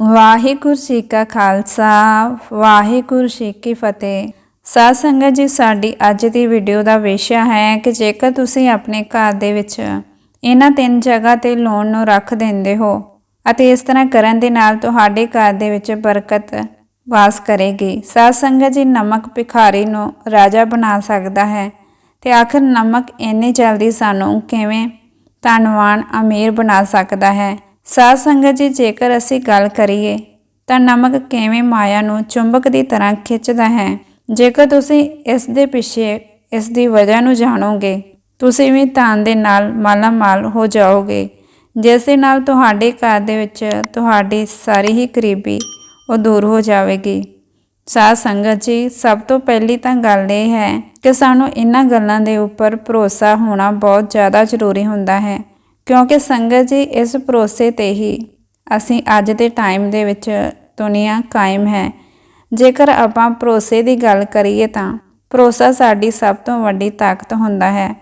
ਵਾਹਿਗੁਰੂ ਜੀ ਕਾ ਖਾਲਸਾ, ਵਾਹਿਗੁਰੂ ਜੀ ਕੀ ਫਤਿਹ। ਸਾਧ ਸੰਗਤ ਜੀ, ਸਾਡੀ ਅੱਜ ਦੀ ਵੀਡੀਓ ਦਾ ਵਿਸ਼ਾ ਹੈ ਕਿ ਜੇਕਰ ਤੁਸੀਂ ਆਪਣੇ ਘਰ ਦੇ ਵਿੱਚ ਇਹਨਾਂ ਤਿੰਨ ਜਗ੍ਹਾ ਤੇ ਲੋਨ ਨੂੰ ਰੱਖ ਦਿੰਦੇ ਹੋ ਅਤੇ ਇਸ ਤਰ੍ਹਾਂ ਕਰਨ ਦੇ ਨਾਲ ਤੁਹਾਡੇ ਘਰ ਦੇ ਵਿੱਚ ਬਰਕਤ ਵਾਸ ਕਰੇਗੀ। ਸਾਧ ਸੰਗਤ ਜੀ, ਨਮਕ ਭਿਖਾਰੀ ਨੂੰ ਰਾਜਾ ਬਣਾ ਸਕਦਾ ਹੈ ਤੇ ਆਖਰ ਨਮਕ ਇੰਨੀ ਜਲਦੀ ਸਾਨੂੰ ਕਿਵੇਂ ਧਨਵਾਨ ਅਮੀਰ ਬਣਾ ਸਕਦਾ ਹੈ? ਸਾਧ ਸੰਗਤ ਜੀ, ਜੇਕਰ ਅਸੀਂ ਗੱਲ ਕਰੀਏ, ਤਾਂ ਨਮਕ ਕਿਵੇਂ ਮਾਇਆ ਨੂੰ ਚੁੰਬਕ ਦੀ ਤਰ੍ਹਾਂ ਖਿੱਚਦਾ ਹੈ? ਜੇਕਰ ਤੁਸੀਂ ਇਸ ਦੇ ਪਿੱਛੇ ਇਸ ਦੀ ਵਜ੍ਹਾ ਨੂੰ ਜਾਣੋਗੇ, ਤੁਸੀਂ ਵੀ ਧਨ ਦੇ ਨਾਲ ਮਾਲਾ ਮਾਲ ਹੋ ਜਾਓਗੇ। ਜਿਸ ਦੇ ਨਾਲ ਤੁਹਾਡੇ ਘਰ ਦੇ ਵਿੱਚ ਤੁਹਾਡੀ ਸਾਰੀ ਹੀ ਗਰੀਬੀ ਉਹ ਦੂਰ ਹੋ ਜਾਵੇਗੀ। ਸਾਧ ਸੰਗਤ ਜੀ, ਸਭ ਤੋਂ ਪਹਿਲੀ ਤਾਂ ਗੱਲ ਇਹ ਹੈ ਕਿ ਸਾਨੂੰ ਇਹਨਾਂ ਗੱਲਾਂ ਦੇ ਉੱਪਰ ਭਰੋਸਾ ਹੋਣਾ ਬਹੁਤ ਜ਼ਿਆਦਾ ਜ਼ਰੂਰੀ ਹੁੰਦਾ ਹੈ। ਕਿਉਂਕਿ ਸੰਗਤ ਜੀ ਇਸ ਭਰੋਸੇ ਤੇ ਹੀ ਅਸੀਂ ਅੱਜ ਦੇ ਟਾਈਮ ਦੇ ਵਿੱਚ ਦੁਨੀਆ ਕਾਇਮ ਹੈ। ਜੇਕਰ ਆਪਾਂ ਭਰੋਸੇ ਦੀ ਗੱਲ ਕਰੀਏ ਤਾਂ ਭਰੋਸਾ ਸਾਡੀ ਸਭ ਤੋਂ ਵੱਡੀ ਤਾਕਤ ਹੁੰਦਾ ਹੈ।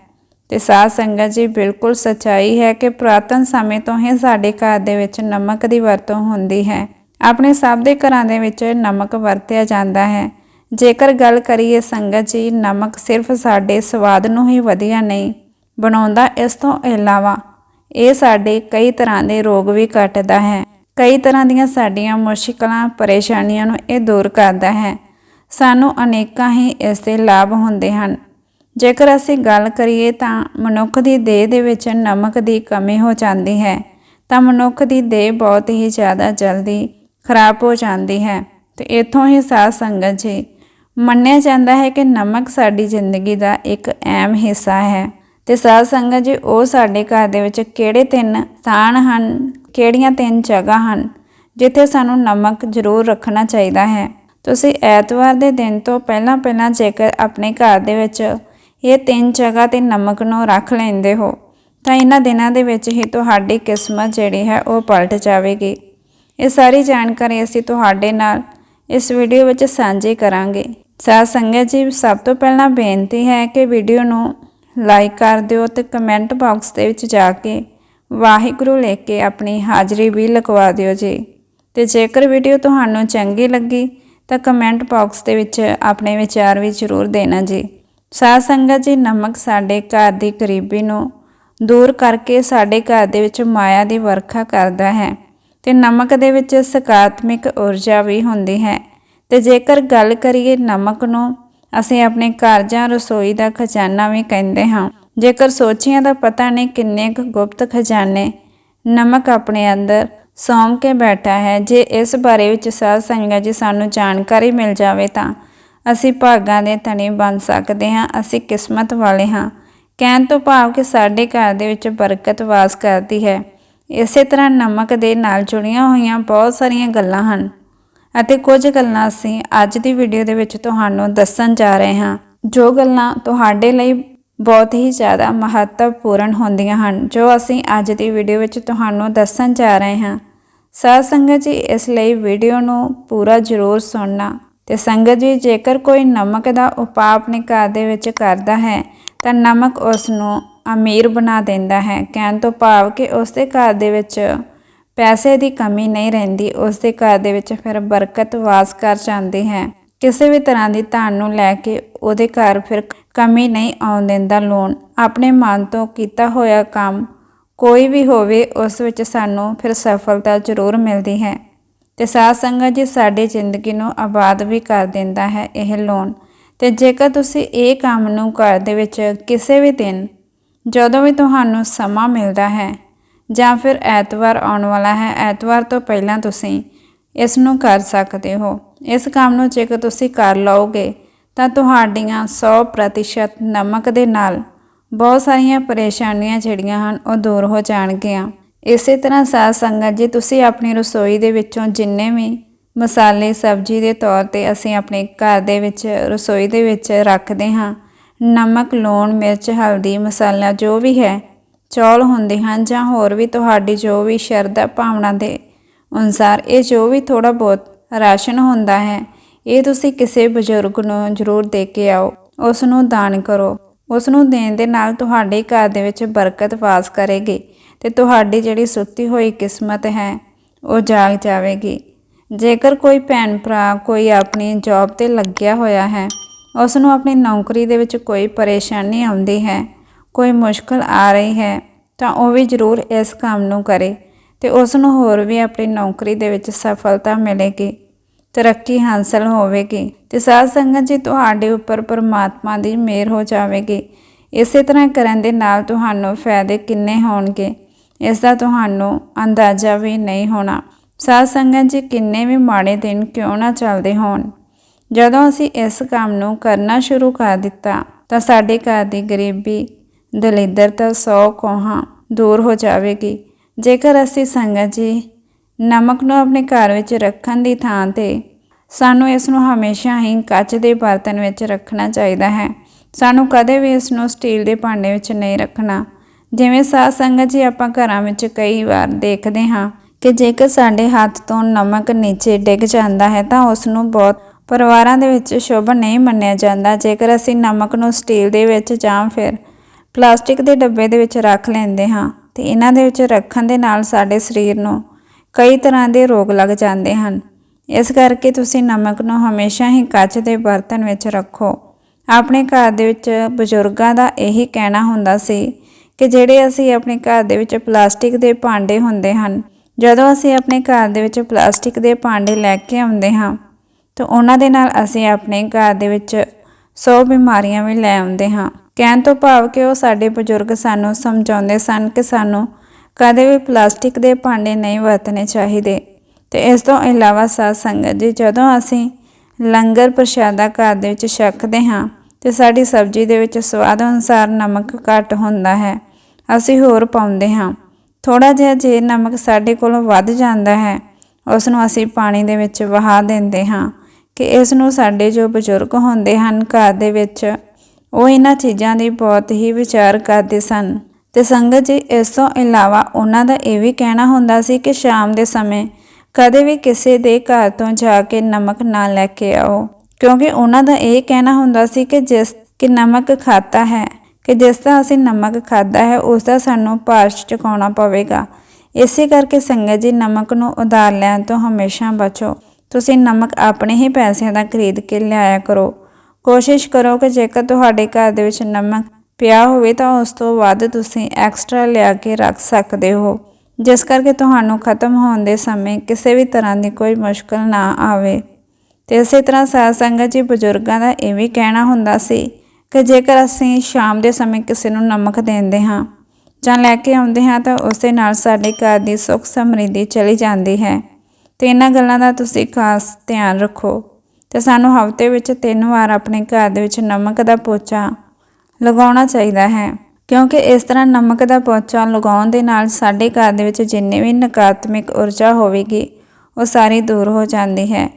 ਤੇ ਸਾਧ ਸੰਗਤ ਜੀ ਬਿਲਕੁਲ ਸਚਾਈ ਹੈ ਕਿ ਪੁਰਾਤਨ ਸਮੇਂ ਤੋਂ ਹੀ ਸਾਡੇ ਘਰ ਦੇ ਵਿੱਚ ਨਮਕ ਦੀ ਵਰਤੋਂ ਹੁੰਦੀ ਹੈ। ਆਪਣੇ ਸਭ ਦੇ ਘਰਾਂ ਦੇ ਵਿੱਚ ਨਮਕ ਵਰਤਿਆ ਜਾਂਦਾ ਹੈ। ਜੇਕਰ ਗੱਲ ਕਰੀਏ ਸੰਗਤ ਜੀ, ਨਮਕ ਸਿਰਫ ਸਾਡੇ ਸਵਾਦ ਨੂੰ ਹੀ ਵਧੀਆ ਨਹੀਂ, ਬਣਾਉਂਦਾ ਇਸ ਤੋਂ ਇਲਾਵਾ ਇਹ ਸਾਡੇ ਕਈ ਤਰ੍ਹਾਂ ਦੇ ਰੋਗ ਵੀ ਕੱਟਦਾ ਹੈ। ਕਈ ਤਰ੍ਹਾਂ ਦੀਆਂ ਸਾਡੀਆਂ ਮੁਸ਼ਕਲਾਂ, ਪਰੇਸ਼ਾਨੀਆਂ ਨੂੰ ਇਹ ਦੂਰ ਕਰਦਾ ਹੈ। ਸਾਨੂੰ ਅਨੇਕਾਂ ਹੀ ਇਸ ਦੇ ਲਾਭ ਹੁੰਦੇ ਹਨ। ਜੇਕਰ ਅਸੀਂ ਗੱਲ ਕਰੀਏ ਤਾਂ ਮਨੁੱਖ ਦੀ ਦੇਹ ਦੇ ਵਿੱਚ ਨਮਕ ਦੀ ਕਮੀ ਹੋ ਜਾਂਦੀ ਹੈ, ਤਾਂ ਮਨੁੱਖ ਦੀ ਦੇਹ ਬਹੁਤ ਹੀ ਜ਼ਿਆਦਾ ਜਲਦੀ ਖਰਾਬ ਹੋ ਜਾਂਦੀ ਹੈ। ਤੇ ਇਥੋਂ ਹੀ ਸਾਧ ਸੰਗਤ ਜੀ, ਮੰਨਿਆ ਜਾਂਦਾ ਹੈ ਕਿ ਨਮਕ ਸਾਡੀ ਜ਼ਿੰਦਗੀ ਦਾ ਇੱਕ ਅਹਿਮ ਹਿੱਸਾ ਹੈ। ਤੇ ਸਾਧ ਸੰਗਤ ਜੀ, ਉਹ ਸਾਡੇ ਘਰ ਦੇ ਵਿੱਚ ਕਿਹੜੇ ਤਿੰਨ ਸਥਾਨ ਹਨ, ਕਿਹੜੀਆਂ ਤਿੰਨ ਜਗ੍ਹਾ ਹਨ, ਜਿੱਥੇ ਸਾਨੂੰ ਨਮਕ ਜ਼ਰੂਰ ਰੱਖਣਾ ਚਾਹੀਦਾ ਹੈ। ਤੁਸੀਂ ਐਤਵਾਰ ਦੇ ਦਿਨ ਤੋਂ ਪਹਿਲਾਂ ਪਹਿਲਾਂ ਜੇਕਰ ਆਪਣੇ ਘਰ ਦੇ ਵਿੱਚ ਇਹ ਤਿੰਨ ਜਗ੍ਹਾ ਤੇ ਨਮਕ ਨੂੰ ਰੱਖ ਲੈਂਦੇ ਹੋ, ਤਾਂ ਇਹਨਾਂ ਦਿਨਾਂ ਦੇ ਵਿੱਚ ਹੀ ਤੁਹਾਡੀ ਕਿਸਮਤ ਜਿਹੜੀ ਹੈ, ਉਹ ਪਲਟ ਜਾਵੇਗੀ। ਇਹ ਸਾਰੀ ਜਾਣਕਾਰੀ ਅਸੀਂ ਤੁਹਾਡੇ ਨਾਲ ਇਸ ਵੀਡੀਓ ਵਿੱਚ ਸਾਂਝੀ ਕਰਾਂਗੇ। ਸਾਧ ਸੰਗਤ ਜੀ, ਸਭ ਤੋਂ ਪਹਿਲਾਂ ਬੇਨਤੀ ਹੈ ਕਿ ਵੀਡੀਓ ਨੂੰ ਲਾਈਕ ਕਰ ਦਿਓ ਤੇ ਕਮੈਂਟ ਬਾਕਸ ਦੇ ਵਿੱਚ ਜਾ ਕੇ ਵਾਹਿਗੁਰੂ ਲਿਖ ਕੇ ਆਪਣੀ ਹਾਜ਼ਰੀ ਵੀ ਲਗਵਾ ਦਿਓ ਜੀ। ਤੇ ਜੇਕਰ ਵੀਡੀਓ ਤੁਹਾਨੂੰ ਚੰਗੀ ਲੱਗੀ, ਤਾਂ ਕਮੈਂਟ ਬਾਕਸ ਦੇ ਵਿੱਚ ਆਪਣੇ ਵਿਚਾਰ ਵੀ ਜ਼ਰੂਰ ਦੇਣਾ ਜੀ। ਸਾਧ ਸੰਗਤ ਜੀ, ਨਮਕ ਸਾਡੇ ਘਰ ਦੀ ਗਰੀਬੀ ਨੂੰ ਦੂਰ ਕਰਕੇ ਸਾਡੇ ਘਰ ਦੇ ਵਿੱਚ ਮਾਇਆ ਦੀ ਵਰਖਾ ਕਰਦਾ ਹੈ ਤੇ ਨਮਕ ਦੇ ਵਿੱਚ ਸਕਾਰਾਤਮਕ ਊਰਜਾ ਵੀ ਹੁੰਦੀ ਹੈ। ਤੇ ਜੇਕਰ ਗੱਲ ਕਰੀਏ ਨਮਕ ਨੂੰ ਅਸੀਂ ਆਪਣੇ ਘਰ ਜਾਂ ਰਸੋਈ ਦਾ ਖਜ਼ਾਨਾ ਵੀ ਕਹਿੰਦੇ ਹਾਂ। ਜੇਕਰ ਸੋਚੀਆਂ ਤਾਂ ਪਤਾ ਨਹੀਂ ਕਿੰਨੇ ਕੁ ਗੁਪਤ ਖਜ਼ਾਨੇ ਨਮਕ ਆਪਣੇ ਅੰਦਰ ਸੌਂਮ ਕੇ ਬੈਠਾ ਹੈ। ਜੇ ਇਸ ਬਾਰੇ ਵਿੱਚ ਸਾਧ ਸੰਗਤ ਜੀ ਸਾਨੂੰ ਜਾਣਕਾਰੀ ਮਿਲ ਜਾਵੇ ਤਾਂ ਅਸੀਂ ਭਾਗਾਂ ਦੇ ਧਨੀ ਬਣ ਸਕਦੇ ਹਾਂ। ਅਸੀਂ ਕਿਸਮਤ ਵਾਲੇ ਹਾਂ। ਕਹਿਣ ਤੋਂ ਭਾਵ ਕਿ ਸਾਡੇ ਘਰ ਦੇ ਵਿੱਚ ਬਰਕਤ ਵਾਸ ਕਰਦੀ ਹੈ। ਇਸੇ ਤਰ੍ਹਾਂ ਨਮਕ ਦੇ ਨਾਲ ਜੁੜੀਆਂ ਹੋਈਆਂ ਬਹੁਤ ਸਾਰੀਆਂ ਗੱਲਾਂ ਹਨ। ਅਤੇ ਕੁਝ ਗੱਲਾਂ ਅਸੀਂ ਅੱਜ ਦੀ ਵੀਡੀਓ ਦੇ ਵਿੱਚ ਤੁਹਾਨੂੰ ਦੱਸਣ ਜਾ ਰਹੇ ਹਾਂ। ਜੋ ਗੱਲਾਂ ਤੁਹਾਡੇ ਲਈ ਬਹੁਤ ਹੀ ਜ਼ਿਆਦਾ ਮਹੱਤਵਪੂਰਨ ਹੁੰਦੀਆਂ ਹਨ, ਜੋ ਅਸੀਂ ਅੱਜ ਦੀ ਵੀਡੀਓ ਵਿੱਚ ਤੁਹਾਨੂੰ ਦੱਸਣ ਜਾ ਰਹੇ ਹਾਂ। ਸਾਧ ਸੰਗਤ ਜੀ, ਇਸ ਲਈ ਵੀਡੀਓ ਨੂੰ ਪੂਰਾ ਜ਼ਰੂਰ ਸੁਣਨਾ ਤੇ ਸੰਗਤ ਜੀ, ਜੇਕਰ ਕੋਈ ਨਮਕ ਦਾ ਉਪਾਅ ਆਪਣੇ ਘਰ ਦੇ ਵਿੱਚ ਕਰਦਾ ਹੈ, ਤਾਂ ਨਮਕ ਉਸ ਨੂੰ ਅਮੀਰ ਬਣਾ ਦਿੰਦਾ ਹੈ। ਕਹਿਣ ਤੋਂ ਭਾਵ ਕਿ ਉਸ ਦੇ ਘਰ ਦੇ ਵਿੱਚ ਪੈਸੇ ਦੀ ਕਮੀ ਨਹੀਂ ਰਹਿੰਦੀ ਉਸ ਦੇ ਘਰ ਦੇ ਵਿੱਚ ਫਿਰ ਬਰਕਤ ਵਾਸ ਕਰ ਜਾਂਦੀ ਹੈ। ਕਿਸੇ ਵੀ ਤਰ੍ਹਾਂ ਦੀ ਧਨ ਨੂੰ ਲੈ ਕੇ ਉਹਦੇ ਘਰ ਫਿਰ ਕਮੀ ਨਹੀਂ ਆਉਣ ਦਿੰਦਾ ਲੋਨ। ਆਪਣੇ ਮਨ ਤੋਂ ਕੀਤਾ ਹੋਇਆ ਕੰਮ ਕੋਈ ਵੀ ਹੋਵੇ, ਉਸ ਵਿੱਚ ਸਾਨੂੰ ਫਿਰ ਸਫਲਤਾ ਜ਼ਰੂਰ ਮਿਲਦੀ ਹੈ। ਤੇ ਸਾਧ ਸੰਗਤ ਜੀ ਸਾਡੀ ਜ਼ਿੰਦਗੀ ਨੂੰ ਆਬਾਦ ਵੀ ਕਰ ਦਿੰਦਾ ਹੈ ਇਹ ਲੋਨ। ਤੇ ਜੇਕਰ ਤੁਸੀਂ ਇਹ ਕੰਮ ਨੂੰ ਘਰ ਦੇ ਵਿੱਚ ਕਿਸੇ ਵੀ ਦਿਨ, ਜਦੋਂ ਵੀ ਤੁਹਾਨੂੰ ਸਮਾਂ ਮਿਲਦਾ ਹੈ ਜਾਂ ਫਿਰ ਐਤਵਾਰ ਆਉਣ ਵਾਲਾ ਹੈ, ਐਤਵਾਰ ਤੋਂ ਪਹਿਲਾਂ ਤੁਸੀਂ ਇਸ ਨੂੰ ਕਰ ਸਕਦੇ ਹੋ। ਇਸ ਕੰਮ ਨੂੰ ਜੇਕਰ ਤੁਸੀਂ ਕਰ ਲਓਗੇ, ਤਾਂ ਤੁਹਾਡੀਆਂ 100% ਨਮਕ ਦੇ ਨਾਲ ਬਹੁਤ ਸਾਰੀਆਂ ਪਰੇਸ਼ਾਨੀਆਂ ਜਿਹੜੀਆਂ ਹਨ, ਉਹ ਦੂਰ ਹੋ ਜਾਣਗੀਆਂ। ਇਸੇ ਤਰ੍ਹਾਂ ਸਾਧ ਸੰਗਤ ਜੀ, ਤੁਸੀਂ ਆਪਣੀ ਰਸੋਈ ਦੇ ਵਿੱਚੋਂ ਜਿੰਨੇ ਵੀ ਮਸਾਲੇ, ਸਬਜ਼ੀ ਦੇ ਤੌਰ ਤੇ ਅਸੀਂ ਆਪਣੇ ਘਰ ਦੇ ਵਿੱਚ, ਰਸੋਈ ਦੇ ਵਿੱਚ ਰੱਖਦੇ ਹਾਂ, ਨਮਕ, ਲੂਣ, ਮਿਰਚ, ਹਲਦੀ, ਮਸਾਲਾ ਜੋ ਵੀ ਹੈ ਚੌਲ ਹੁੰਦੇ ਹਨ ਜਾਂ ਹੋਰ ਵੀ ਤੁਹਾਡੀ ਜੋ ਵੀ ਸ਼ਰਧਾ ਭਾਵਨਾ ਦੇ ਅਨੁਸਾਰ ਇਹ ਜੋ ਵੀ ਥੋੜਾ ਬਹੁਤ ਰਾਸ਼ਨ ਹੁੰਦਾ ਹੈ, ਇਹ ਤੁਸੀਂ ਕਿਸੇ ਬਜ਼ੁਰਗ ਨੂੰ ਜ਼ਰੂਰ ਦੇ ਕੇ ਆਓ। ਉਸ ਨੂੰ ਦਾਨ ਕਰੋ। ਉਸ ਨੂੰ ਦੇਣ ਦੇ ਨਾਲ ਤੁਹਾਡੇ ਘਰ ਦੇ ਵਿੱਚ ਬਰਕਤ ਵਾਸ ਕਰੇਗੀ ਤੇ ਤੁਹਾਡੀ ਜਿਹੜੀ ਸੁੱਤੀ ਹੋਈ ਕਿਸਮਤ ਹੈ, ਉਹ ਜਾਗ ਜਾਵੇਗੀ। ਜੇਕਰ ਕੋਈ ਭੈਣ ਭਰਾ ਕੋਈ ਆਪਣੀ ਜੌਬ ਤੇ ਲੱਗਿਆ ਹੋਇਆ ਹੈ ਉਸ ਨੂੰ ਆਪਣੀ ਨੌਕਰੀ ਦੇ ਵਿੱਚ ਕੋਈ ਪਰੇਸ਼ਾਨੀ ਆਉਂਦੀ ਹੈ ਕੋਈ ਮੁਸ਼ਕਲ ਆ ਰਹੀ ਹੈ, ਤਾਂ ਉਹ ਵੀ ਜ਼ਰੂਰ ਇਸ ਕੰਮ ਨੂੰ ਕਰੇ ਤੇ ਉਸ ਨੂੰ ਹੋਰ ਵੀ ਆਪਣੀ ਨੌਕਰੀ ਦੇ ਵਿੱਚ ਸਫਲਤਾ ਮਿਲੇਗੀ, ਤਰੱਕੀ ਹਾਸਲ ਹੋਵੇਗੀ ਤੇ ਸਾਧ ਸੰਗਤ ਜੀ ਤੁਹਾਡੇ ਉੱਪਰ ਪਰਮਾਤਮਾ ਦੀ ਮਿਹਰ ਹੋ ਜਾਵੇਗੀ। ਇਸੇ ਤਰ੍ਹਾਂ ਕਰਨ ਦੇ ਨਾਲ ਤੁਹਾਨੂੰ ਫਾਇਦੇ ਕਿੰਨੇ ਹੋਣਗੇ, ਇਸ ਦਾ ਤੁਹਾਨੂੰ ਅੰਦਾਜ਼ਾ ਵੀ ਨਹੀਂ ਹੋਣਾ। ਸਾਧ ਸੰਗਤ ਜੀ ਕਿੰਨੇ ਵੀ ਮਾੜੇ ਦਿਨ ਕਿਉਂ ਨਾ ਚੱਲਦੇ ਹੋਣ। ਜਦੋਂ ਅਸੀਂ ਇਸ ਕੰਮ ਨੂੰ ਕਰਨਾ ਸ਼ੁਰੂ ਕਰ ਦਿੱਤਾ, ਤਾਂ ਸਾਡੇ ਘਰ ਦੀ ਗਰੀਬੀ ਦਲਿੱਦਰਤਾ ਸੌ ਕੋਹਾਂ ਦੂਰ ਹੋ ਜਾਵੇਗੀ। ਜੇਕਰ ਅਸੀਂ ਸੰਗਤ ਜੀ ਨਮਕ ਨੂੰ ਆਪਣੇ ਘਰ ਵਿੱਚ ਰੱਖਣ ਦੀ ਥਾਂ ਤੇ ਸਾਨੂੰ ਇਸ ਨੂੰ ਹਮੇਸ਼ਾ ਹੀ ਕੱਚ ਦੇ ਬਰਤਨ ਵਿੱਚ ਰੱਖਣਾ ਚਾਹੀਦਾ ਹੈ। ਸਾਨੂੰ ਕਦੇ ਵੀ ਇਸ ਨੂੰ ਸਟੀਲ ਦੇ ਭਾਂਡੇ ਵਿੱਚ ਨਹੀਂ ਰੱਖਣਾ। ਜਿਵੇਂ ਸਾਧ ਸੰਗਤ ਜੀ ਆਪਾਂ ਘਰਾਂ ਵਿੱਚ ਕਈ ਵਾਰ ਦੇਖਦੇ ਹਾਂ ਕਿ ਜੇਕਰ ਸਾਡੇ ਹੱਥ ਤੋਂ ਨਮਕ ਨੀਚੇ ਡਿੱਗ ਜਾਂਦਾ ਹੈ ਤਾਂ ਉਸ ਨੂੰ ਬਹੁਤ ਪਰਿਵਾਰਾਂ ਦੇ ਵਿੱਚ ਸ਼ੁਭ ਨਹੀਂ ਮੰਨਿਆ ਜਾਂਦਾ। ਜੇਕਰ ਅਸੀਂ ਨਮਕ ਨੂੰ ਸਟੀਲ ਦੇ ਵਿੱਚ ਜਾਂ ਫਿਰ ਪਲਾਸਟਿਕ ਦੇ ਡੱਬੇ ਦੇ ਵਿੱਚ ਰੱਖ ਲੈਂਦੇ ਹਾਂ ਤੇ ਇਹਨਾਂ ਦੇ ਵਿੱਚ ਰੱਖਣ ਦੇ ਨਾਲ ਸਾਡੇ ਸਰੀਰ ਨੂੰ ਕਈ ਤਰ੍ਹਾਂ ਦੇ ਰੋਗ ਲੱਗ ਜਾਂਦੇ ਹਨ। ਇਸ ਕਰਕੇ ਤੁਸੀਂ ਨਮਕ ਨੂੰ ਹਮੇਸ਼ਾ ਹੀ ਕੱਚ ਦੇ ਬਰਤਨ ਵਿੱਚ ਰੱਖੋ। ਆਪਣੇ ਘਰ ਦੇ ਵਿੱਚ ਬਜ਼ੁਰਗਾਂ ਦਾ ਇਹੀ ਕਹਿਣਾ ਹੁੰਦਾ ਸੀ ਕਿ ਜਿਹੜੇ ਅਸੀਂ ਆਪਣੇ ਘਰ ਦੇ ਵਿੱਚ ਪਲਾਸਟਿਕ ਦੇ ਭਾਂਡੇ ਹੁੰਦੇ ਹਨ, ਜਦੋਂ ਅਸੀਂ ਆਪਣੇ ਘਰ ਦੇ ਵਿੱਚ ਪਲਾਸਟਿਕ ਦੇ ਭਾਂਡੇ ਲੈ ਕੇ ਆਉਂਦੇ ਹਾਂ, ਤਾਂ ਉਹਨਾਂ ਦੇ ਨਾਲ ਅਸੀਂ ਆਪਣੇ ਘਰ ਦੇ ਵਿੱਚ 100 ਬਿਮਾਰੀਆਂ ਵੀ ਲੈ ਆਉਂਦੇ ਹਾਂ। ਕਹਿਣ ਤੋਂ ਭਾਵ ਕਿ ਉਹ ਸਾਡੇ ਬਜ਼ੁਰਗ ਸਾਨੂੰ ਸਮਝਾਉਂਦੇ ਸਨ ਕਿ ਸਾਨੂੰ ਕਦੇ ਵੀ ਪਲਾਸਟਿਕ ਦੇ ਭਾਂਡੇ ਨਹੀਂ ਵਰਤਣੇ ਚਾਹੀਦੇ। ਤੇ ਇਸ ਤੋਂ ਇਲਾਵਾ ਸਾਧ ਸੰਗਤ ਜੀ, ਜਦੋਂ ਅਸੀਂ ਲੰਗਰ ਪ੍ਰਸ਼ਾਦਾ ਘਰ ਦੇ ਵਿੱਚ ਛਕਦੇ ਹਾਂ, ਤੇ ਸਾਡੀ ਸਬਜ਼ੀ ਦੇ ਵਿੱਚ ਸਵਾਦ ਅਨੁਸਾਰ ਨਮਕ ਘੱਟ ਹੁੰਦਾ ਹੈ, ਅਸੀਂ ਹੋਰ ਪਾਉਂਦੇ ਹਾਂ। ਥੋੜਾ ਜਿਹਾ ਜੇ ਨਮਕ ਸਾਡੇ ਕੋਲੋਂ ਵੱਧ ਜਾਂਦਾ ਹੈ ਉਸ ਨੂੰ ਅਸੀਂ ਪਾਣੀ ਦੇ ਵਿੱਚ ਵਹਾ ਦਿੰਦੇ ਹਾਂ ਕਿ ਇਸ ਨੂੰ ਸਾਡੇ ਜੋ ਬਜ਼ੁਰਗ ਹੁੰਦੇ ਹਨ ਘਰ ਦੇ ਵਿੱਚ ਉਹ ਇਹਨਾਂ ਚੀਜ਼ਾਂ ਦੀ ਬਹੁਤ ਹੀ ਵਿਚਾਰ ਕਰਦੇ ਸਨ। ਤੇ ਸੰਗਤ ਜੀ, ਇਸ ਤੋਂ ਇਲਾਵਾ ਉਹਨਾਂ ਦਾ ਇਹ ਵੀ ਕਹਿਣਾ ਹੁੰਦਾ ਸੀ ਕਿ ਸ਼ਾਮ ਦੇ ਸਮੇਂ ਕਦੇ ਵੀ ਕਿਸੇ ਦੇ ਘਰ ਤੋਂ ਜਾ ਕੇ ਨਮਕ ਨਾ ਲੈ ਕੇ ਆਓ। ਕਿਉਂਕਿ ਉਹਨਾਂ ਦਾ ਇਹ ਕਹਿਣਾ ਹੁੰਦਾ ਸੀ ਕਿ ਜਿਸ, ਕਿ ਨਮਕ ਖਾਤਾ ਹੈ, ਕਿ ਜਿਸ ਦਾ ਅਸੀਂ ਨਮਕ ਖਾਦਾ ਹੈ, ਉਸ ਦਾ ਸਾਨੂੰ ਪਾਰਸ਼ ਚੁਕਾਉਣਾ ਪਵੇਗਾ। ਇਸੇ ਕਰਕੇ ਸੰਗਤ ਜੀ, ਨਮਕ ਨੂੰ ਉਧਾਰ ਲੈਣ ਤੋਂ ਹਮੇਸ਼ਾ ਬਚੋ। ਤੁਸੀਂ ਨਮਕ ਆਪਣੇ ਹੀ ਪੈਸਿਆਂ ਦਾ ਖਰੀਦ ਕੇ ਲਿਆਇਆ ਕਰੋ। ਕੋਸ਼ਿਸ਼ ਕਰੋ ਕਿ ਜੇਕਰ ਤੁਹਾਡੇ ਘਰ ਦੇ ਵਿੱਚ ਨਮਕ ਪਿਆ ਹੋਵੇ ਤਾਂ ਉਸ ਤੋਂ ਵੱਧ ਤੁਸੀਂ ਐਕਸਟਰਾ ਲਿਆ ਕੇ ਰੱਖ ਸਕਦੇ ਹੋ। ਜਿਸ ਕਰਕੇ ਤੁਹਾਨੂੰ ਖਤਮ ਹੋਣ ਦੇ ਸਮੇਂ ਕਿਸੇ ਵੀ ਤਰ੍ਹਾਂ ਦੀ ਕੋਈ ਮੁਸ਼ਕਲ ਨਾ ਆਵੇ। ਤੇ ਇਸੇ ਤਰ੍ਹਾਂ ਸਾਧ ਸੰਗਤ ਜੀ ਬਜ਼ੁਰਗਾਂ ਦਾ ਇਹ ਵੀ ਕਹਿਣਾ ਹੁੰਦਾ ਸੀ ਕਿ ਜੇਕਰ ਅਸੀਂ ਸ਼ਾਮ ਦੇ ਸਮੇਂ ਕਿਸੇ ਨੂੰ ਨਮਕ ਦਿੰਦੇ ਹਾਂ ਜਾਂ ਲੈ ਕੇ ਆਉਂਦੇ ਹਾਂ ਤਾਂ ਉਸ ਦੇ ਨਾਲ ਸਾਡੇ ਘਰ ਦੀ ਸੁੱਖ ਸਮਰਿੱਧੀ ਚਲੀ ਜਾਂਦੀ ਹੈ। ਤੇ ਇਹਨਾਂ ਗੱਲਾਂ ਦਾ ਤੁਸੀਂ ਖਾਸ ਧਿਆਨ ਰੱਖੋ। ਤੇ ਸਾਨੂੰ ਹਫ਼ਤੇ ਵਿੱਚ ਤਿੰਨ ਵਾਰ ਆਪਣੇ ਘਰ ਦੇ ਵਿੱਚ ਨਮਕ ਦਾ ਪੋਚਾ ਲਗਾਉਣਾ ਚਾਹੀਦਾ ਹੈ। ਕਿਉਂਕਿ ਇਸ ਤਰ੍ਹਾਂ ਨਮਕ ਦਾ ਪੋਚਾ ਲਗਾਉਣ ਦੇ ਨਾਲ ਸਾਡੇ ਘਰ ਦੇ ਵਿੱਚ ਜਿੰਨੇ ਵੀ ਨਕਾਰਾਤਮਕ ਊਰਜਾ ਹੋਵੇਗੀ, ਉਹ ਸਾਰੀ ਦੂਰ ਹੋ ਜਾਂਦੀ ਹੈ।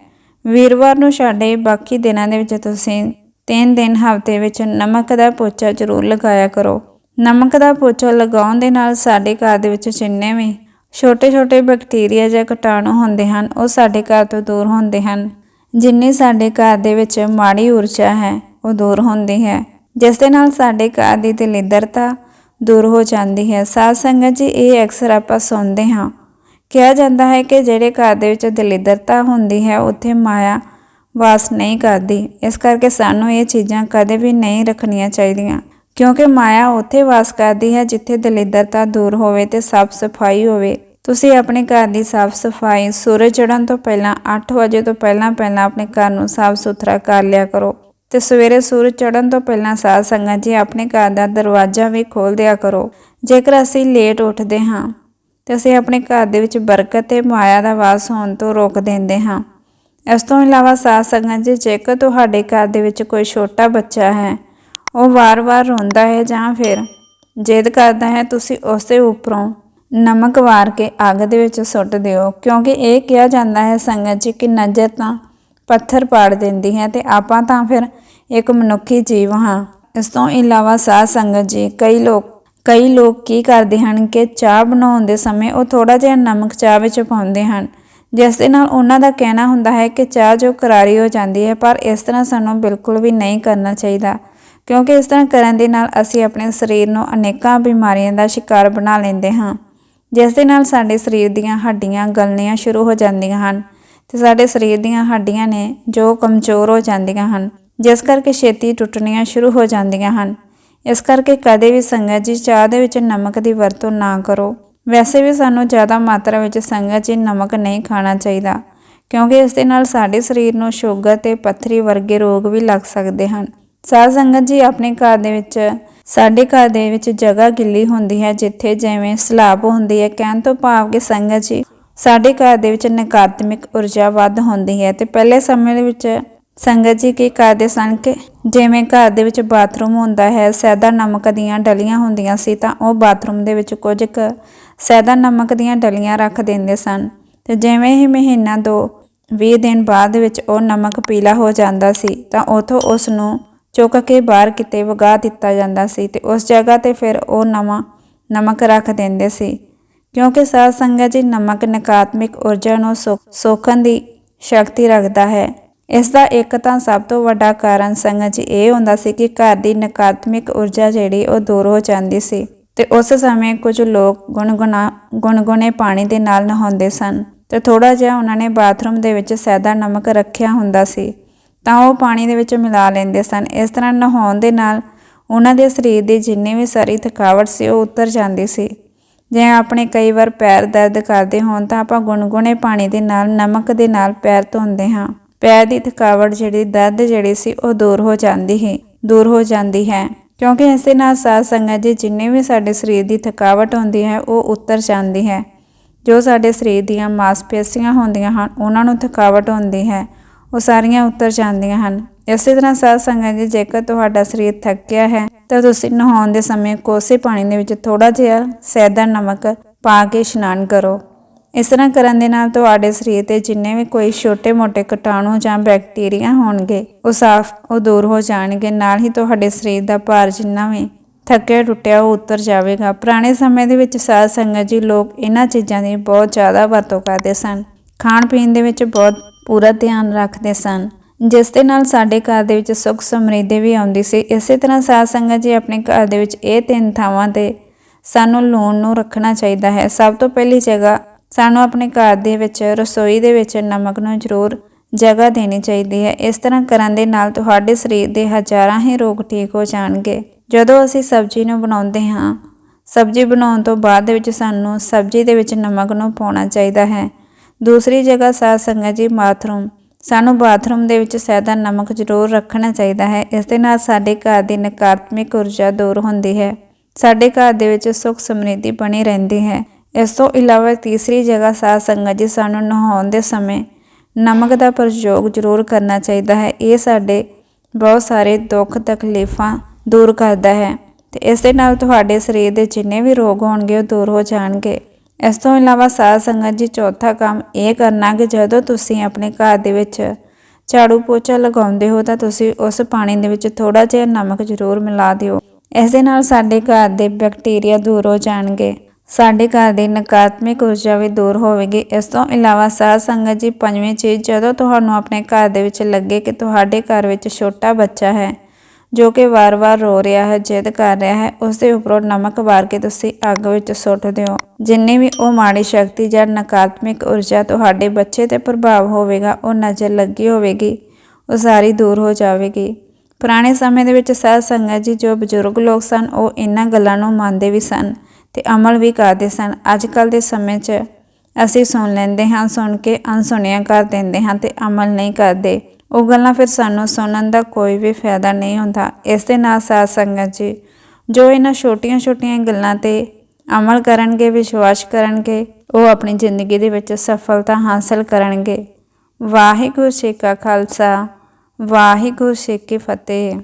ਵੀਰਵਾਰ ਨੂੰ ਸਾਡੇ ਬਾਕੀ ਦਿਨਾਂ ਦੇ ਵਿੱਚ ਤੁਸੀਂ ਤਿੰਨ ਦਿਨ ਹਫ਼ਤੇ ਵਿੱਚ ਨਮਕ ਦਾ ਪੋਚਾ ਜ਼ਰੂਰ ਲਗਾਇਆ ਕਰੋ। ਨਮਕ ਦਾ ਪੋਚਾ ਲਗਾਉਣ ਦੇ ਨਾਲ ਸਾਡੇ ਘਰ ਦੇ ਵਿੱਚ ਜਿੰਨੇ ਵੀ ਛੋਟੇ-ਛੋਟੇ ਬੈਕਟੀਰੀਆ ਜਾਂ ਕੀਟਾਣੂ ਹੁੰਦੇ ਹਨ, ਉਹ ਸਾਡੇ ਘਰ ਤੋਂ ਦੂਰ ਹੁੰਦੇ ਹਨ। ਜਿੰਨੀ ਸਾਡੇ ਘਰ ਦੇ ਵਿੱਚ ਮਾੜੀ ਊਰਜਾ ਹੈ, ਉਹ ਦੂਰ ਹੁੰਦੀ ਹੈ। ਜਿਸ ਦੇ ਨਾਲ ਸਾਡੇ ਘਰ ਦੀ ਦਲਿੱਦਰਤਾ ਦੂਰ ਹੋ ਜਾਂਦੀ ਹੈ। ਸਾਧ ਸੰਗਤ ਜੀ, ਇਹ ਅਕਸਰ ਆਪਾਂ ਸੁਣਦੇ ਹਾਂ। ਕਿਹਾ ਜਾਂਦਾ ਹੈ ਕਿ ਜਿਹੜੇ ਘਰ ਦੇ ਵਿੱਚ ਦਲਿੱਦਰਤਾ ਹੁੰਦੀ ਹੈ, ਉੱਥੇ ਮਾਇਆ ਵਾਸ ਨਹੀਂ ਕਰਦੀ। ਇਸ ਕਰਕੇ ਸਾਨੂੰ ਇਹ ਚੀਜ਼ਾਂ ਕਦੇ ਵੀ ਨਹੀਂ ਰੱਖਣੀਆਂ ਚਾਹੀਦੀਆਂ। ਕਿਉਂਕਿ ਮਾਇਆ ਉੱਥੇ ਵਾਸ ਕਰਦੀ ਹੈ ਜਿੱਥੇ ਦਲਿੱਦਰਤਾ ਦੂਰ ਹੋਵੇ ਤੇ ਸਾਫ਼ ਸਫ਼ਾਈ ਹੋਵੇ। ਤੁਸੀਂ ਆਪਣੇ ਘਰ ਦੀ ਸਾਫ਼ ਸਫ਼ਾਈ ਸੂਰਜ ਚੜ੍ਹਨ ਤੋਂ ਪਹਿਲਾਂ 8 ਵਜੇ ਤੋਂ ਪਹਿਲਾਂ ਪਹਿਲਾਂ ਆਪਣੇ ਘਰ ਨੂੰ ਸਾਫ਼ ਸੁਥਰਾ ਕਰ ਲਿਆ ਕਰੋ ਤੇ ਸਵੇਰੇ ਸੂਰਜ ਚੜ੍ਹਨ ਤੋਂ ਪਹਿਲਾਂ ਸਾਧ ਸੰਗਤ ਜੀ ਆਪਣੇ ਘਰ ਦਾ ਦਰਵਾਜ਼ਾ ਵੀ ਖੋਲ ਦਿਆ ਕਰੋ। ਜੇਕਰ ਅਸੀਂ ਲੇਟ ਉੱਠਦੇ ਹਾਂ ਤੇ ਅਸੀਂ ਆਪਣੇ ਘਰ ਦੇ ਵਿੱਚ ਬਰਕਤ ਤੇ ਮਾਇਆ ਦਾ ਵਾਸ ਹੋਣ ਤੋਂ ਰੋਕ ਦਿੰਦੇ ਹਾਂ। ਇਸ ਤੋਂ ਇਲਾਵਾ ਸਾਧ ਸੰਗਤ ਜੀ, ਜੇਕਰ ਤੁਹਾਡੇ ਘਰ ਦੇ ਵਿੱਚ ਕੋਈ ਛੋਟਾ ਬੱਚਾ ਹੈ, ਉਹ ਵਾਰ-ਵਾਰ ਰੋਂਦਾ ਹੈ ਜਾਂ ਫਿਰ ਜਿੱਦ ਕਰਦਾ ਹੈ, ਤੁਸੀਂ ਉਸ ਦੇ ਉੱਪਰੋਂ ਨਮਕ ਵਾਰ ਕੇ ਅੱਗ ਦੇ ਵਿੱਚ ਸੁੱਟ ਦਿਓ। ਕਿਉਂਕਿ ਇਹ ਕਿਹਾ ਜਾਂਦਾ ਹੈ, ਸੰਗਤ ਜੀ, ਕਿ ਨਜ਼ਰ ਤਾਂ ਪੱਥਰ ਪਾੜ ਦਿੰਦੀ ਹੈ ਤੇ ਆਪਾਂ ਤਾਂ ਫਿਰ ਇੱਕ ਮਨੁੱਖੀ ਜੀਵ ਹਾਂ। ਇਸ ਤੋਂ ਇਲਾਵਾ ਸਾਧ ਸੰਗਤ ਜੀ, ਕਈ ਲੋਕ ਕਈ ਲੋਕ ਕੀ ਕਰਦੇ ਹਨ ਕਿ ਚਾਹ ਬਣਾਉਣ ਦੇ ਸਮੇਂ ਉਹ ਥੋੜਾ ਜਿਹਾ ਨਮਕ ਚਾਹ ਵਿੱਚ ਪਾਉਂਦੇ ਹਨ। ਜਿਸ ਦੇ ਨਾਲ ਉਹਨਾਂ ਦਾ ਕਹਿਣਾ ਹੁੰਦਾ ਹੈ ਕਿ ਚਾਹ ਜੋ ਕਰਾਰੀ ਹੋ ਜਾਂਦੀ ਹੈ, ਪਰ ਇਸ ਤਰ੍ਹਾਂ ਸਾਨੂੰ ਬਿਲਕੁਲ ਵੀ ਨਹੀਂ ਕਰਨਾ ਚਾਹੀਦਾ। ਕਿਉਂਕਿ ਇਸ ਤਰ੍ਹਾਂ ਕਰਨ ਦੇ ਨਾਲ ਅਸੀਂ ਆਪਣੇ ਸਰੀਰ ਨੂੰ ਅਨੇਕਾਂ ਬਿਮਾਰੀਆਂ ਦਾ ਸ਼ਿਕਾਰ ਬਣਾ ਲੈਂਦੇ ਹਾਂ। ਜਿਸ ਦੇ ਨਾਲ ਸਾਡੇ ਸਰੀਰ ਦੀਆਂ ਹੱਡੀਆਂ ਗਲਣੀਆਂ ਸ਼ੁਰੂ ਹੋ ਜਾਂਦੀਆਂ ਹਨ ਤੇ ਸਾਡੇ ਸਰੀਰ ਦੀਆਂ ਹੱਡੀਆਂ ਨੇ ਜੋ ਕਮਜ਼ੋਰ ਹੋ ਜਾਂਦੀਆਂ ਹਨ, ਜਿਸ ਕਰਕੇ ਛੇਤੀ ਟੁੱਟਣੀਆਂ ਸ਼ੁਰੂ ਹੋ ਜਾਂਦੀਆਂ ਹਨ। ਇਸ ਕਰਕੇ ਕਦੇ ਵੀ ਸੰਗਤ ਜੀ ਚਾਹ ਦੇ ਵਿੱਚ ਨਮਕ ਦੀ ਵਰਤੋਂ ਨਾ ਕਰੋ। ਵੈਸੇ ਵੀ ਸਾਨੂੰ ਜ਼ਿਆਦਾ ਮਾਤਰਾ ਵਿੱਚ ਸੰਗਤ ਜੀ ਨਮਕ ਨਹੀਂ ਖਾਣਾ ਚਾਹੀਦਾ, ਕਿਉਂਕਿ ਇਸ ਦੇ ਨਾਲ ਸਾਡੇ ਸਰੀਰ ਨੂੰ ਸ਼ੂਗਰ ਤੇ ਪੱਥਰੀ ਵਰਗੇ ਰੋਗ ਵੀ ਲੱਗ ਸਕਦੇ ਹਨ। ਸਾਧ ਸੰਗਤ ਜੀ ਆਪਣੇ ਘਰ ਦੇ ਵਿੱਚ ਸਾਡੇ ਘਰ ਦੇ ਵਿੱਚ ਜਗ੍ਹਾ ਗਿੱਲੀ ਹੁੰਦੀ ਹੈ, ਜਿੱਥੇ ਜਿਵੇਂ ਸਲਾਬ ਹੁੰਦੀ ਹੈ, ਕਹਿਣ ਤੋਂ ਭਾਵ ਕਿ ਸੰਗਤ ਜੀ, ਸਾਡੇ ਘਰ ਦੇ ਵਿੱਚ ਨਕਾਰਾਤਮਕ ਊਰਜਾ ਵੱਧ ਹੁੰਦੀ ਹੈ। ਤੇ ਪਹਿਲੇ ਸਮੇਂ ਦੇ ਵਿੱਚ ਸੰਗਤ ਜੀ ਕੀ ਕਰਦੇ ਸਨ ਕਿ ਜਿਵੇਂ ਘਰ ਦੇ ਵਿੱਚ ਬਾਥਰੂਮ ਹੁੰਦਾ ਹੈ, ਸੈਦਾ ਨਮਕ ਦੀਆਂ ਡਲੀਆਂ ਹੁੰਦੀਆਂ ਸੀ, ਤਾਂ ਉਹ ਬਾਥਰੂਮ ਦੇ ਵਿੱਚ ਕੁਝ ਕੁ ਸੈਦਾ ਨਮਕ ਦੀਆਂ ਡਲੀਆਂ ਰੱਖ ਦਿੰਦੇ ਸਨ। ਤੇ ਜਿਵੇਂ ਹੀ ਮਹੀਨਾ ਦੋ 20 ਦਿਨ ਬਾਅਦ ਵਿੱਚ ਉਹ ਨਮਕ ਪੀਲਾ ਹੋ ਜਾਂਦਾ ਸੀ, ਤਾਂ ਉਥੋਂ ਉਸ ਨੂੰ ਚੁੱਕ ਕੇ ਬਾਹਰ ਕਿਤੇ ਵਗਾ ਦਿੱਤਾ ਜਾਂਦਾ ਸੀ ਤੇ ਉਸ ਜਗ੍ਹਾ ਤੇ ਫਿਰ ਉਹ ਨਵਾਂ ਨਮਕ ਰੱਖ ਦਿੰਦੇ ਸੀ। ਕਿਉਂਕਿ ਸਾਧ ਸੰਗਤ ਜੀ ਨਮਕ ਨਕਾਰਾਤਮਕ ਊਰਜਾ ਨੂੰ ਸੋ- ਸੋਖਣ ਦੀ ਸ਼ਕਤੀ ਰੱਖਦਾ ਹੈ। ਇਸ ਦਾ ਇੱਕ ਤਾਂ ਸਭ ਤੋਂ ਵੱਡਾ ਕਾਰਨ ਸੰਗਤ ਜੀ ਇਹ ਹੁੰਦਾ ਸੀ ਕਿ ਘਰ ਦੀ ਨਕਾਰਾਤਮਕ ਊਰਜਾ ਜਿਹੜੀ ਉਹ ਦੂਰ ਹੋ ਜਾਂਦੀ ਸੀ ਤੇ ਉਸ ਸਮੇਂ ਕੁਝ ਲੋਕ ਗੁਣਗੁਣਾ, ਗੁਣਗੁਣੇ ਪਾਣੀ ਦੇ ਨਾਲ ਨਹਾਉਂਦੇ ਸਨ ਤੇ ਥੋੜਾ ਜਿਹਾ ਉਹਨਾਂ ਨੇ ਬਾਥਰੂਮ ਦੇ ਵਿੱਚ ਸੈਦਾ ਨਮਕ ਰੱਖਿਆ ਹੁੰਦਾ ਸੀ। ਤਾਂ ਉਹ ਪਾਣੀ ਦੇ ਵਿੱਚ ਮਿਲਾ ਲੈਂਦੇ ਸਨ। ਇਸ ਤਰ੍ਹਾਂ ਨਹਾਉਣ ਦੇ ਨਾਲ ਉਹਨਾਂ ਦੇ ਸਰੀਰ ਦੀ ਜਿੰਨੀ ਵੀ ਸਾਰੀ ਥਕਾਵਟ ਸੀ, ਉਹ ਉਤਰ ਜਾਂਦੀ ਸੀ। ਜੇ ਆਪਣੇ ਕਈ ਵਾਰ ਪੈਰ ਦਰਦ ਕਰਦੇ ਹੋਣ ਤਾਂ ਆਪਾਂ ਗੁਨਗੁਨੇ ਪਾਣੀ ਦੇ ਨਾਲ, ਨਮਕ ਦੇ ਨਾਲ ਪੈਰ ਧੋਂਦੇ ਹਾਂ। ਪੈਰ ਦੀ ਥਕਾਵਟ ਜਿਹੜੀ, ਦਰਦ ਜਿਹੜੀ ਸੀ, ਉਹ ਦੂਰ ਹੋ ਜਾਂਦੀ ਹੈ, ਦੂਰ ਹੋ ਜਾਂਦੀ ਹੈ। ਕਿਉਂਕਿ ਇਸ ਦੇ ਨਾਲ ਸਾਧ ਸੰਗਤ ਜੀ ਜਿੰਨੇ ਵੀ ਸਾਡੇ ਸਰੀਰ ਦੀ ਥਕਾਵਟ ਹੁੰਦੀ ਹੈ, ਉਹ ਉਤਰ ਜਾਂਦੀ ਹੈ। ਜੋ ਸਾਡੇ ਸਰੀਰ ਦੀਆਂ ਮਾਸਪੇਸ਼ੀਆਂ ਹੁੰਦੀਆਂ ਹਨ, ਉਹਨਾਂ ਨੂੰ ਥਕਾਵਟ ਹੁੰਦੀ ਹੈ। ਉਹ ਸਾਰੀਆਂ ਉਤਰ ਜਾਂਦੀਆਂ ਹਨ। ਇਸੇ ਤਰ੍ਹਾਂ ਸਾਧ ਸੰਗਤ ਜੀ ਜੇਕਰ ਤੁਹਾਡਾ ਸਰੀਰ ਥੱਕਿਆ ਹੈ, ਤਾਂ ਤੁਸੀਂ ਨਹਾਉਣ ਦੇ ਸਮੇਂ ਕੋਸੇ ਪਾਣੀ ਦੇ ਵਿੱਚ ਥੋੜਾ ਜਿਹਾ ਸੈਦਾ ਨਮਕ ਪਾ ਕੇ ਇਸ਼ਨਾਨ ਕਰੋ। ਇਸ ਤਰ੍ਹਾਂ ਕਰਨ ਦੇ ਨਾਲ ਤੁਹਾਡੇ ਸਰੀਰ ਤੇ ਜਿੰਨੇ ਵੀ ਕੋਈ ਛੋਟੇ-ਮੋਟੇ ਕੀਟਾਣੂ ਜਾਂ ਬੈਕਟੀਰੀਆ ਹੋਣਗੇ, ਉਹ ਸਾਫ਼, ਉਹ ਦੂਰ ਹੋ ਜਾਣਗੇ। ਨਾਲ ਹੀ ਤੁਹਾਡੇ ਸਰੀਰ ਦਾ ਭਾਰ ਜਿੰਨਾ ਵੀ ਥੱਕਿਆ ਟੁੱਟਿਆ ਉਹ ਉਤਰ ਜਾਵੇਗਾ। ਪੁਰਾਣੇ ਸਮੇਂ ਦੇ ਵਿੱਚ ਸਾਧ ਸੰਗਤ ਜੀ ਲੋਕ ਇਹਨਾਂ ਚੀਜ਼ਾਂ ਦੀ ਬਹੁਤ ਜ਼ਿਆਦਾ ਵਰਤੋਂ ਕਰਦੇ ਸਨ। ਖਾਣ ਪੀਣ ਦੇ ਵਿੱਚ ਬਹੁਤ ਪੂਰਾ ਧਿਆਨ ਰੱਖਦੇ ਸਨ। ਜਿਸ ਦੇ ਨਾਲ ਸਾਡੇ ਘਰ ਦੇ ਵਿੱਚ ਸੁੱਖ ਸਮਰਿੱਧੀ ਵੀ ਆਉਂਦੀ ਸੀ। ਇਸੇ ਤਰ੍ਹਾਂ ਸਾਧ ਸੰਗਤ ਜੀ ਆਪਣੇ ਘਰ ਦੇ ਵਿੱਚ ਇਹ ਤਿੰਨ ਥਾਵਾਂ ਤੇ ਸਾਨੂੰ ਲੂਣ ਨੂੰ ਰੱਖਣਾ ਚਾਹੀਦਾ ਹੈ। ਸਭ ਤੋਂ ਪਹਿਲੀ ਜਗ੍ਹਾ ਸਾਨੂੰ ਆਪਣੇ ਘਰ ਦੇ ਵਿੱਚ ਰਸੋਈ ਦੇ ਵਿੱਚ ਨਮਕ ਨੂੰ ਜ਼ਰੂਰ ਜਗ੍ਹਾ ਦੇਣੀ ਚਾਹੀਦੀ ਹੈ। ਇਸ ਤਰ੍ਹਾਂ ਕਰਨ ਦੇ ਨਾਲ ਤੁਹਾਡੇ ਸਰੀਰ ਦੇ ਹਜ਼ਾਰਾਂ ਹੀ ਰੋਗ ਠੀਕ ਹੋ ਜਾਣਗੇ। ਜਦੋਂ ਅਸੀਂ ਸਬਜ਼ੀ ਨੂੰ ਬਣਾਉਂਦੇ ਹਾਂ, ਸਬਜ਼ੀ ਬਣਾਉਣ ਤੋਂ ਬਾਅਦ ਦੇ ਵਿੱਚ ਸਾਨੂੰ ਸਬਜ਼ੀ ਦੇ ਵਿੱਚ ਨਮਕ ਨੂੰ ਪਾਉਣਾ ਚਾਹੀਦਾ ਹੈ। ਦੂਸਰੀ ਜਗ੍ਹਾ ਸਾਧ ਸੰਗਤ ਜੀ ਬਾਥਰੂਮ। ਸਾਨੂੰ ਬਾਥਰੂਮ ਦੇ ਵਿੱਚ ਸੈਦਾ ਨਮਕ ਜ਼ਰੂਰ ਰੱਖਣਾ ਚਾਹੀਦਾ ਹੈ। ਇਸ ਦੇ ਨਾਲ ਸਾਡੇ ਘਰ ਦੀ ਨਕਾਰਾਤਮਕ ਊਰਜਾ ਦੂਰ ਹੁੰਦੀ ਹੈ। ਸਾਡੇ ਘਰ ਦੇ ਵਿੱਚ ਸੁੱਖ ਸਮ੍ਰਿੱਧੀ ਬਣੀ ਰਹਿੰਦੀ ਹੈ। ਇਸ ਤੋਂ ਇਲਾਵਾ ਤੀਸਰੀ ਜਗ੍ਹਾ ਸਾਧ ਸੰਗਤ ਜੀ ਸਾਨੂੰ ਨਹਾਉਣ ਦੇ ਸਮੇਂ ਨਮਕ ਦਾ ਪ੍ਰਯੋਗ ਜ਼ਰੂਰ ਕਰਨਾ ਚਾਹੀਦਾ ਹੈ। ਇਹ ਸਾਡੇ ਬਹੁਤ ਸਾਰੇ ਦੁੱਖ ਤਕਲੀਫਾਂ ਦੂਰ ਕਰਦਾ ਹੈ। ਤੇ ਇਸ ਦੇ ਨਾਲ ਤੁਹਾਡੇ ਸਰੀਰ ਦੇ ਜਿੰਨੇ ਵੀ ਰੋਗ ਹੋਣਗੇ ਉਹ ਦੂਰ ਹੋ ਜਾਣਗੇ। ਇਸ ਤੋਂ ਇਲਾਵਾ ਸਾਧ ਸੰਗਤ ਜੀ ਚੌਥਾ ਕੰਮ ਇਹ ਕਰਨਾ ਕਿ ਜਦੋਂ ਤੁਸੀਂ ਆਪਣੇ ਘਰ ਦੇ ਵਿੱਚ ਝਾੜੂ ਪੋਚਾ ਲਗਾਉਂਦੇ ਹੋ ਤਾਂ ਤੁਸੀਂ ਉਸ ਪਾਣੀ ਦੇ ਵਿੱਚ ਥੋੜਾ ਜਿਹਾ ਨਮਕ ਜ਼ਰੂਰ ਮਿਲਾ ਦਿਓ। ਇਸ ਦੇ ਨਾਲ ਸਾਡੇ ਘਰ ਦੇ ਬੈਕਟੀਰੀਆ ਦੂਰ ਹੋ ਜਾਣਗੇ। ਸਾਡੇ ਘਰ ਦੀ ਨਕਾਰਾਤਮਕ ਊਰਜਾ ਵੀ ਦੂਰ ਹੋਵੇਗੀ। ਇਸ ਤੋਂ ਇਲਾਵਾ ਸਾਧ ਸੰਗਤ ਜੀ ਪੰਜਵੀਂ ਚੀਜ਼, ਜਦੋਂ ਤੁਹਾਨੂੰ ਆਪਣੇ ਘਰ ਦੇ ਵਿੱਚ ਲੱਗੇ ਕਿ ਤੁਹਾਡੇ ਘਰ ਵਿੱਚ ਛੋਟਾ ਬੱਚਾ ਹੈ ਜੋ ਕਿ ਵਾਰ-ਵਾਰ ਰੋ ਰਿਹਾ ਹੈ, ਜਿੱਦ ਕਰ ਰਿਹਾ ਹੈ ਉਸ ਦੇ ਉੱਪਰੋਂ ਨਮਕ ਵਾਰ ਕੇ ਤੁਸੀਂ ਅੱਗ ਵਿੱਚ ਸੁੱਟ ਦਿਓ। ਜਿੰਨੀ ਵੀ ਉਹ ਮਾੜੀ ਸ਼ਕਤੀ ਜਾਂ ਨਕਾਰਾਤਮਕ ਊਰਜਾ ਤੁਹਾਡੇ ਬੱਚੇ ਤੇ ਪ੍ਰਭਾਵ ਹੋਵੇਗਾ, ਉਹ ਨਜ਼ਰ ਲੱਗੀ ਹੋਵੇਗੀ ਉਹ ਸਾਰੀ ਦੂਰ ਹੋ ਜਾਵੇਗੀ। ਪੁਰਾਣੇ ਸਮੇਂ ਦੇ ਵਿੱਚ ਸਾਧ ਸੰਗਤ ਜੀ ਜੋ ਬਜ਼ੁਰਗ ਲੋਕ ਸਨ, ਉਹ ਇਹਨਾਂ ਗੱਲਾਂ ਨੂੰ ਮੰਨਦੇ ਵੀ ਸਨ ਤੇ ਅਮਲ ਵੀ ਕਰਦੇ ਸਨ। ਅੱਜ ਕੱਲ ਦੇ ਸਮੇਂ 'ਚ ਅਸੀਂ ਸੁਣ ਲੈਂਦੇ ਹਾਂ, ਸੁਣ ਕੇ ਅਣਸੁਣਿਆ ਕਰ ਦਿੰਦੇ ਹਾਂ ਤੇ ਅਮਲ ਨਹੀਂ ਕਰਦੇ। ਉਹ ਗੱਲਾਂ ਫਿਰ ਸਾਨੂੰ ਸੁਣਨ ਦਾ ਕੋਈ ਵੀ ਫਾਇਦਾ ਨਹੀਂ ਹੁੰਦਾ। ਇਸ ਦੇ ਨਾਲ ਸਾਧ ਸੰਗਤ ਜੀ, ਜੋ ਇਹਨਾਂ ਛੋਟੀਆਂ-ਛੋਟੀਆਂ ਗੱਲਾਂ ਤੇ ਅਮਲ ਕਰਨਗੇ, ਵਿਸ਼ਵਾਸ ਕਰਨਗੇ, ਉਹ ਆਪਣੀ ਜ਼ਿੰਦਗੀ ਦੇ ਵਿੱਚ ਸਫਲਤਾ ਹਾਸਲ ਕਰਨਗੇ। ਵਾਹਿਗੁਰੂ ਜੀ ਕਾ ਖਾਲਸਾ, ਵਾਹਿਗੁਰੂ ਜੀ ਕੀ ਫਤਿਹ।